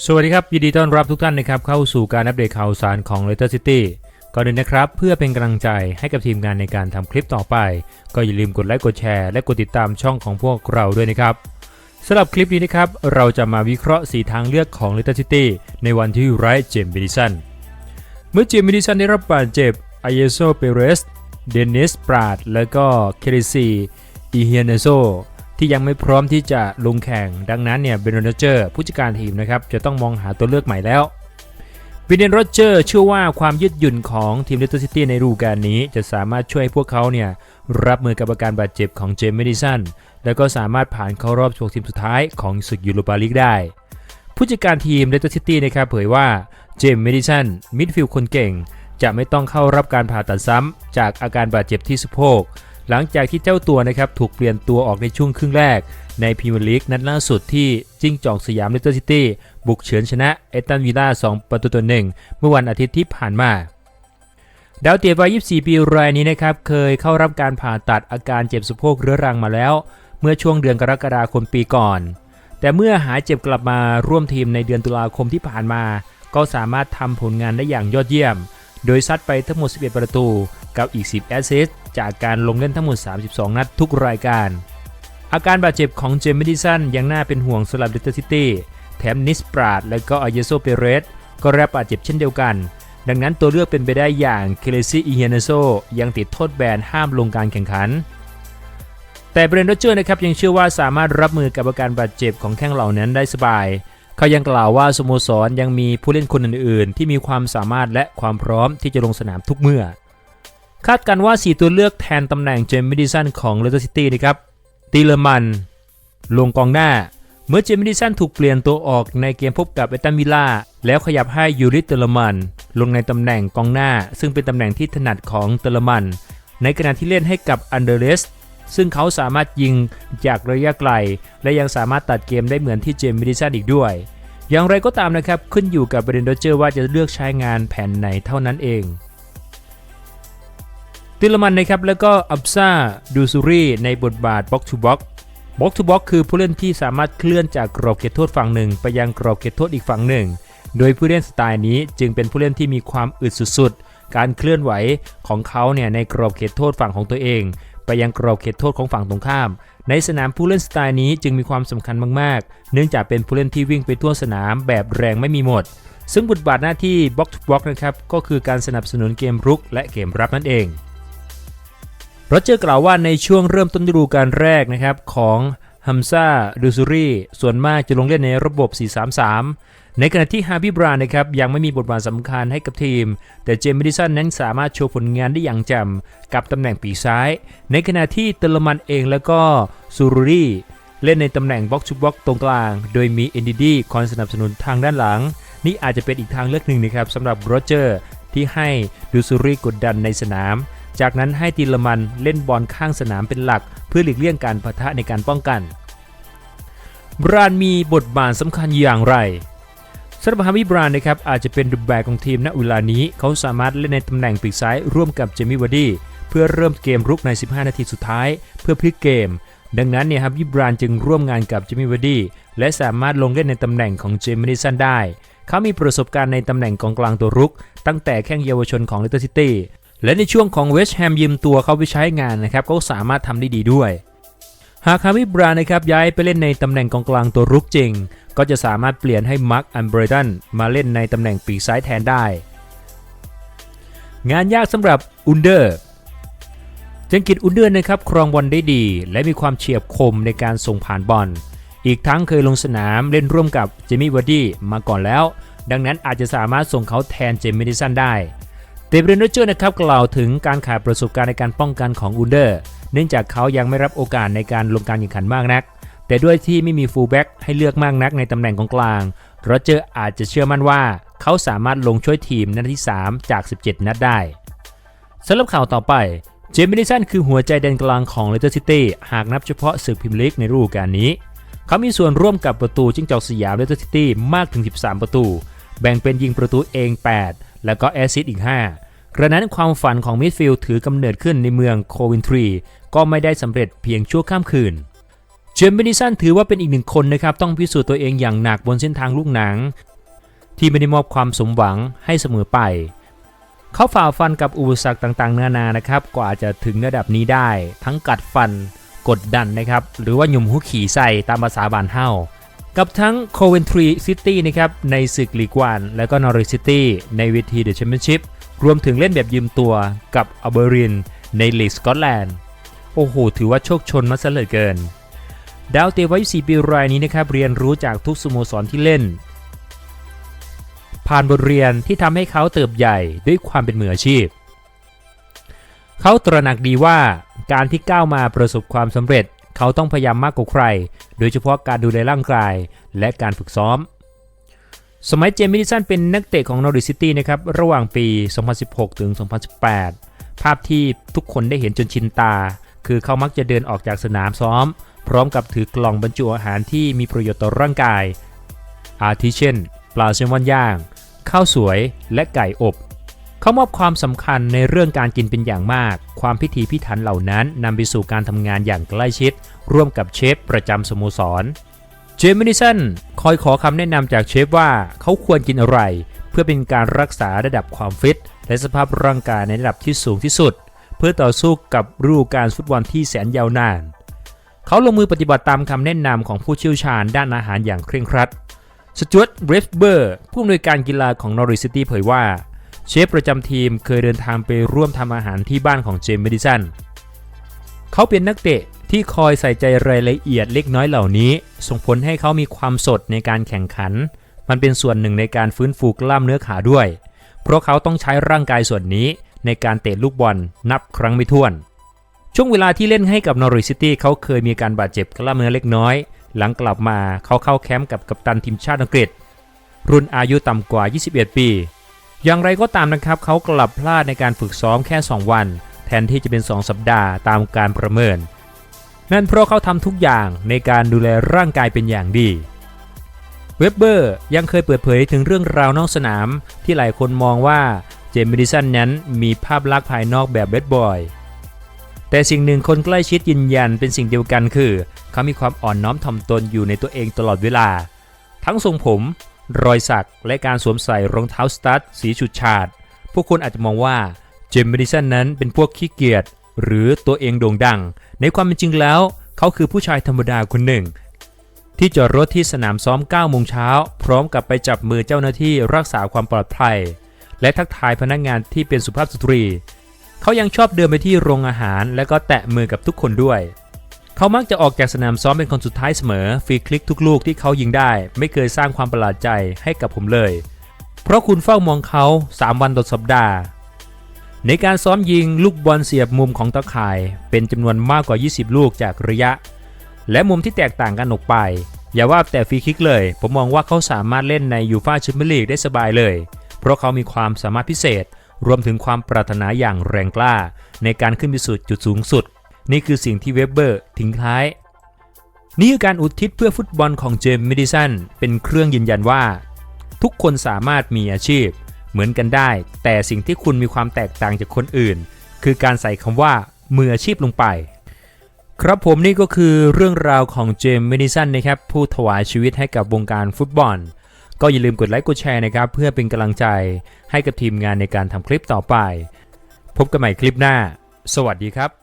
สวัสดีครับ ยินดีต้อนรับทุกท่านนะครับเข้าสู่การอัปเดตข่าวสารของ Leicester City ก่อนอื่นนะครับ เพื่อเป็นกำลังใจให้กับทีมงานในการทำคลิปต่อไป ก็อย่าลืมกดไลค์กดแชร์และกดติดตามช่องของพวกเราด้วยนะครับสำหรับคลิปนี้นะครับ เราจะมาวิเคราะห์4ทางเลือกของ Leicester City ในวันที่ไร้เจมส์เบดิสันเมื่อเจมส์เบดิสันได้รับบาดเจ็บอายโซเปเรสเดนิสปราดและก็เคเรซีอีเฮียเนโซ ที่ยังไม่พร้อมที่จะลงแข่ง ดังนั้นเนี่ยเบนโรเจอร์ผู้จัดการทีมนะครับจะต้องมองหาตัวเลือกใหม่แล้วบินเดนโรเจอร์เชื่อว่าความยืดหยุ่นของทีมเลสเตอร์ซิตี้ในฤดูกาลนี้ จะสามารถช่วยให้พวกเขาเนี่ยรับมือกับอาการบาดเจ็บของเจมส์เมดิสันแล้วก็สามารถผ่านเข้ารอบ16ทีมสุดท้ายของศึกยูโรปาลีกได้ ผู้จัดการทีมเลสเตอร์ซิตี้นะครับเผยว่าเจมส์เมดิสันมิดฟิลด์คนเก่ง จะไม่ต้องเข้ารับการผ่าตัดซ้ำจากอาการบาดเจ็บที่สะโพก หลังจากที่เจ้าตัวนะครับถูกเปลี่ยนตัวออกในช่วงครึ่งแรก ในพรีเมียร์ลีกนัดล่าสุดที่จิ้งจอกสยามเลสเตอร์ซิตี้บุกเฉือนชนะเอตันวิลล่า2ประตูต่อหนึ่งเมื่อวันอาทิตย์ที่ผ่านมาดาวเตะวัย 24 ปีรายนี้นะครับเคยเข้ารับการผ่าตัดอาการเจ็บสะโพกเรื้อรังมาแล้ว เมื่อช่วงเดือนกรกฎาคมปีก่อน แต่เมื่อหายเจ็บกลับมาร่วมทีมในเดือนตุลาคมที่ผ่านมา ก็สามารถทำผลงานได้อย่างยอดเยี่ยม โดยซัดไปทั้งหมด 11 ประตูกับอีก 10 แอสซิสต์ จากการลงเล่นทั้งหมด 32 นัดทุกรายการ อาการบาดเจ็บของเจมส์ดิสันยังน่าเป็นห่วงสำหรับเดตเตอร์ซิตี้แถมนิสปราดและก็อายโซเปเรสก็รับบาดเจ็บเช่นเดียวกัน ดังนั้นตัวเลือกเป็นไปได้อย่างเคเลซี่อีเฮเนโซยังติดโทษแบนห้ามลงการแข่งขัน แต่เบรนด์โรเจอร์นะครับยังเชื่อว่าสามารถรับมือกับอาการบาดเจ็บของแข้งเหล่านั้นได้สบายเขายังกล่าวว่าสโมสรยังมีผู้เล่นคนอื่นๆ ที่มีความสามารถและความพร้อมที่จะลงสนามทุกเมื่อ คาดกันว่า 4 ตัวเลือกแทนตำแหน่งเจมมิดิสันของเลสเตอร์ซิตี้นะครับตีเลอร์มัน ลงกองหน้า เมื่อเจมส์มิดิสันถูกเปลี่ยนตัวออกในเกมพบกับเอตันวิล่าแล้วขยับให้ยูริเตเลอร์มัน ลงในตำแหน่งกองหน้า ซึ่งเป็นตำแหน่งที่ถนัดของเตเลอร์มัน ในขณะที่เล่นให้กับอันเดอร์เลสซึ่งเขาสามารถยิงจากระยะไกล และยังสามารถตัดเกมได้เหมือนที่เจมมิดิสันอีกด้วย อย่างไรก็ตามนะครับขึ้นอยู่กับเบรนโดเจอร์ว่าจะเลือกใช้งานแผนไหนเท่านั้นเอง ติลมันนะครับแล้วก็อับซาดูซูรีในบทบาทบ็อกทูบ็อกบ็อกทูบ็อกคือผู้เล่นที่สามารถเคลื่อนจากกรอบเขตโทษฝั่งหนึ่ง ไปยังกรอบเขตโทษอีกฝั่งหนึ่ง โดยผู้เล่นสไตล์นี้จึงเป็นผู้เล่นที่มีความอึดสุดๆ การเคลื่อนไหวของเขาเนี่ยในกรอบเขตโทษฝั่งของตัวเอง ไปยังกรอบเขตโทษของฝั่งตรงข้าม ในสนามผู้เล่นสไตล์นี้จึงมีความสำคัญมากๆ เนื่องจากเป็นผู้เล่นที่วิ่งไปทั่วสนามแบบแรงไม่มีหมด ซึ่งบทบาทหน้าที่บ็อกทูบ็อกนะครับก็คือการสนับสนุนเกมรุกและเกมรับนั่นเอง โรเจอร์กล่าวว่าในช่วงเริ่มต้นฤดูกาลแรกนะครับของฮัมซาดูซูรีส่วนมากจะลงเล่นในระบบ 4-3-3 ในขณะที่ฮาบิบรานะครับยังไม่มีบทบาทสำคัญให้กับทีม แต่เจมส์มิดิสันนั้นสามารถโชว์ผลงานได้อย่างจ่มกับตำแหน่งปีซ้าย ในขณะที่เตลมันเองแล้วก็ซูรูรีเล่นในตำแหน่งบ็อกซ์ทูบ็อกตรงกลาง โดยมีเอนดิดีคอยสนับสนุนทางด้านหลัง นี่อาจจะเป็นอีกทางเลือกหนึ่งนะครับสำหรับโรเจอร์ที่ให้ดูซูรีกดดันในสนาม จากนั้นให้ตีลมันเล่นบอลข้างสนามเป็นหลัก เพื่อหลีกเลี่ยงการปะทะในการป้องกันบรานมีบทบาทสำคัญอย่างไรสำหรับฮาวิบรานนะครับอาจจะเป็นดุแบกของทีมณเวลานี้เขาสามารถเล่นในตำแหน่งปีกซ้ายร่วมกับเจมี่วาร์ดี้เพื่อเริ่มเกมรุกใน 15 นาทีสุดท้าย เพื่อพลิกเกม ดังนั้นเนี่ยฮาวิบรานจึงร่วมงานกับเจมี่วาร์ดี้และสามารถลงเล่นในตำแหน่งของเจมี่ดิสันได้ เขามีประสบการณ์ในตำแหน่งกองกลางตัวรุก ตั้งแต่แข้งเยาวชนของเลสเตอร์ซิตี้ และในช่วงของเวสต์แฮมยืมตัวเขาไปใช้งานนะครับก็สามารถทำได้ดีด้วย หากฮาวิบรานนะครับย้ายไปเล่นในตำแหน่งกองกลางตัวรุกจริง ก็จะสามารถเปลี่ยนให้มาร์คอันเบรดันมาเล่นในตำแหน่งปีกซ้ายแทนได้ งานยากสำหรับอุนเดอร์เจงกิตอุนเดอร์นะครับครองบอลได้ดี และมีความเฉียบคมในการส่งผ่านบอลอีกทั้งเคยลงสนามเล่นร่วมกับเจมี่วาร์ดี้มาก่อนแล้ว ดังนั้นอาจจะสามารถส่งเขาแทนเจมี่ดิสันได้ เตเบรนโรเจอร์นะครับกล่าวถึงการขาดประสบการณ์ในการป้องกันของอุนเดอร์ เนื่องจากเขายังไม่รับโอกาสในการลงการแข่งขันมากนัก แต่ด้วยที่ไม่มีฟูลแบ็กให้เลือกมากนักในตำแหน่งของกลางโรเจอร์อาจจะเชื่อมั่นว่า เขาสามารถลงช่วยทีมนัดที่ 3 จาก 17 นัดได้สำหรับข่าวต่อไปเจมินิสันคือหัวใจแดนกลางของเลสเตอร์ซิตี้หากนับเฉพาะศึกพรีเมียร์ลีกในฤดูกาลนี้ เขามีส่วนร่วมกับประตูจิ้งจอกสยามเลสเตอร์ซิตี้มากถึง 13 ประตู แบ่งเป็นยิงประตูเอง 8 แล้วก็แอซิสต์อีก 5 กระนั้นความฝันของมิดฟิลด์ถือกำเนิดขึ้นในเมืองโควินทรี ก็ไม่ได้สำเร็จเพียงชั่วข้ามคืนเจมส์เมดิสันถือว่าเป็นอีกหนึ่งคนนะครับ ต้องพิสูจน์ตัวเองอย่างหนักบนเส้นทางลูกหนัง ที่ไม่ได้มอบความสมหวังให้เสมอไป เขาฝ่าฟันกับอุปสรรคต่างๆ นานานะครับกว่าจะถึงระดับนี้ได้ ทั้งกัดฟัน กดดันนะครับ หรือว่าหยุ่มหุขี่ใส่ตามภาษาบานเฮา กับทั้งโคเวนทรีซิตี้นะครับในศึกลีกวันและก็นอริซิตี้ในเวทีเดอะแชมเปี้ยนชิพรวมถึงเล่นแบบยืมตัวกับอเบอรินในลีกสกอตแลนด์โอ้โห ถือว่าโชคชนมาซะเหลือเกิน ดาวเตะวัย4ปีรายนี้นะครับเรียนรู้จากทุกสโมสรที่เล่น ผ่านบทเรียนที่ทำให้เขาเติบใหญ่ด้วยความเป็นมืออาชีพ เขาตระหนักดีว่าการที่ก้าวมาประสบความสำเร็จ เขาต้องพยายามมากกว่าใคร ดยเฉพาะการดูแลร่างกาย และการฝึกซ้อม สมัยเจมส์มิดิสันเป็นนักเตะของนอริซิตี้นะครับระหว่างปี 2016 ถึง 2018 ภาพที่ทุกคนได้เห็นจนชินตา คือเขามักจะเดินออกจากสนามซ้อม พร้อมกับถือกล่องบรรจุอาหารที่มีประโยชน์ต่อร่างกาย อาทิเช่น ปลาแซลมอนย่าง ข้าวสวยและไก่อบ เขามอบความสำคัญในเรื่องการกินเป็นอย่างมาก ความพิถีพิถันเหล่านั้นนำไปสู่การทำงานอย่างใกล้ชิด ร่วมกับเชฟประจำสโมสร เจมินิสันคอยขอคำแนะนำจากเชฟว่าเขาควรกินอะไร เพื่อเป็นการรักษาระดับความฟิต และสภาพร่างกายในระดับที่สูงที่สุด เพื่อต่อสู้กับฤดูกาลฟุตบอลที่แสนยาวนาน เขาลงมือปฏิบัติตามคำแนะนำของผู้เชี่ยวชาญด้านอาหารอย่างเคร่งครัดสจวตเรฟเบอร์ผู้อำนวยการกีฬาของนอริซิตี้เผยว่า เชฟประจำทีมเคยเดินทางไปร่วมทำอาหารที่บ้านของเจมส์เมดิสันเขาเป็นนักเตะที่คอยใส่ใจรายละเอียดเล็กน้อยเหล่านี้ ส่งผลให้เขามีความสดในการแข่งขัน มันเป็นส่วนหนึ่งในการฟื้นฟูกล้ามเนื้อขาด้วย เพราะเขาต้องใช้ร่างกายส่วนนี้ในการเตะลูกบอลนับครั้งไม่ถ้วน ช่วงเวลาที่เล่นให้กับนอริซิตี้เขาเคยมีการบาดเจ็บกล้ามเนื้อเล็กน้อย หลังกลับมาเขาเข้าแคมป์กับกัปตันทีมชาติอังกฤษ รุ่นอายุต่ำกว่า 21 ปี อย่างไรก็ตามนะครับเขากลับพลาดในการฝึกซ้อมแค่ 2 วัน แทนที่จะเป็น 2 สัปดาห์ตามการประเมิน นั่นเพราะเขาทำทุกอย่างในการดูแลร่างกายเป็นอย่างดี เวบเบอร์ยังเคยเปิดเผยถึงเรื่องราวนอกสนาม ที่หลายคนมองว่าเจมส์ดิสันนั้นมีภาพลักษณ์ภายนอกแบบเบดบอยแต่สิ่งหนึ่งคนใกล้ชิดยืนยันเป็นสิ่งเดียวกันคือ เขามีความอ่อนน้อมถ่อมตนอยู่ในตัวเองตลอดเวลา ทั้งทรงผม รอยสัก และการสวมใส่รองเท้าสตั๊ดสีฉูดฉาด พวกคนอาจจะมองว่าเจมส์เมดิสันนั้นเป็นพวกขี้เกียจหรือตัวเองโด่งดัง ในความเป็นจริงแล้ว เขาคือผู้ชายธรรมดาคนหนึ่ง ที่จอดรถที่สนามซ้อม9โมงเช้า พร้อมกับไปจับมือเจ้าหน้าที่รักษาความปลอดภัย และทักทายพนักงานที่เป็นสุภาพสตรี เขายังชอบเดินไปที่โรงอาหาร และก็แตะมือกับทุกคนด้วย เขามักจะออกจากสนามซ้อมเป็นคนสุดท้ายเสมอ ฟรีคลิกทุกลูกที่เขายิงได้ ไม่เคยสร้างความประหลาดใจให้กับผมเลย เพราะคุณเฝ้ามองเขา 3 วันต่อสัปดาห์ ในการซ้อมยิงลูกบอลเสียบมุมของตะข่าย เป็นจำนวนมากกว่า 20 ลูกจากระยะ และมุมที่แตกต่างกันออกไป อย่าว่าแต่ฟรีคิกเลย ผมมองว่าเขาสามารถเล่นในยูฟาแชมเปี้ยนลีกได้สบายเลย เพราะเขามีความสามารถพิเศษ รวมถึงความปรารถนาอย่างแรงกล้า ในการขึ้นไปสู่จุดสูงสุด นี่คือสิ่งที่เวบเบอร์ทิ้งท้าย นี่คือการอุทิศเพื่อฟุตบอลของเจมส์มิดิสันเป็นเครื่องยืนยันว่า ทุกคนสามารถมีอาชีพ เหมือนกันได้ แต่สิ่งที่คุณมีความแตกต่างจากคนอื่น คือการใส่คำว่ามืออาชีพลงไป ครับผมนี่ก็คือเรื่องราวของเจมส์มิดิสันนะครับผู้ถวายชีวิตให้กับวงการฟุตบอลก็อย่าลืมกดไลค์กดแชร์นะครับ เพื่อเป็นกำลังใจให้กับทีมงานในการทำคลิปต่อไป พบกันใหม่คลิปหน้า สวัสดีครับ